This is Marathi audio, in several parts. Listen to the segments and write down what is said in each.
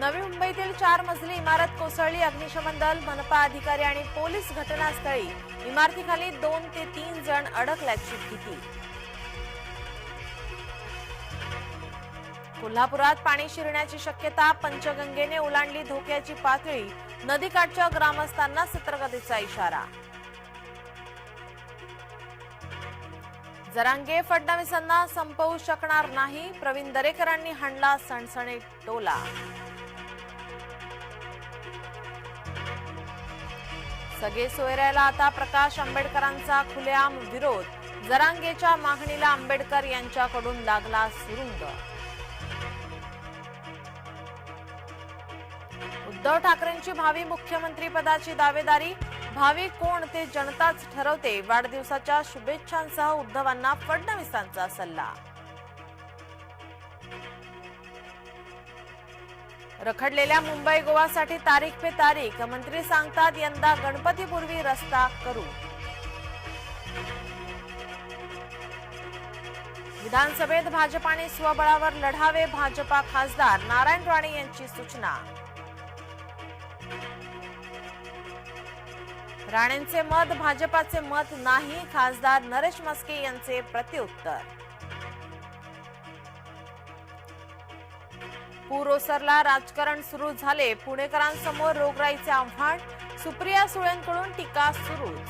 नवी मुंबईतील चार मजली इमारत कोसळली. अग्निशमन दल मनपा अधिकारी आणि पोलीस घटनास्थळी इमारतीखाली दोन ते तीन जण अडकल्याची भीती कोल्हापुरात पाणी शिरण्याची शक्यता पंचगंगेने ओलांडली धोक्याची पातळी नदीकाठच्या ग्रामस्थांना सतर्कतेचा इशारा. जरांगे फडणवीसांना संपवू शकणार नाही प्रवीण दरेकरांनी हाणला सणसणीत टोला. सगळे सोयऱ्याला आता प्रकाश आंबेडकरांचा खुलेआम विरोध. जरांगेच्या मागणीला आंबेडकर यांच्याकडून लागला सुरुंग. उद्धव ठाकरेंची भावी मुख्यमंत्री पदाची दावेदारी. भावी कोण ते जनताच ठरवते. वाढदिवसाच्या शुभेच्छांसह उद्धवांना फडणवीसांचा सल्ला. रखडलेल्या मुंबई गोवासाठी तारीख पे तारीख मंत्री सांगतात यंदा गणपतीपूर्वी रस्ता करू. विधानसभेत भाजपाने स्वबळावर लढावे भाजपा खासदार नारायण राणे यांची सूचना. राणेंचे मत भाजपाचे मत नाही खासदार नरेश मस्के यांचे प्रत्युत्तर. पूर ओसरला राजकारण सुरू झाले. पुणेकरांसमोर रोगराईचे आव्हान सुप्रिया सुळेंकडून टीका सुरूच.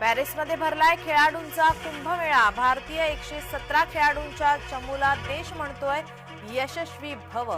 पॅरिसमध्ये भरलाय खेळाडूंचा कुंभमेळा. भारतीय एकशे सतरा खेळाडूंच्या चमूला देश म्हणतोय यशस्वी भव.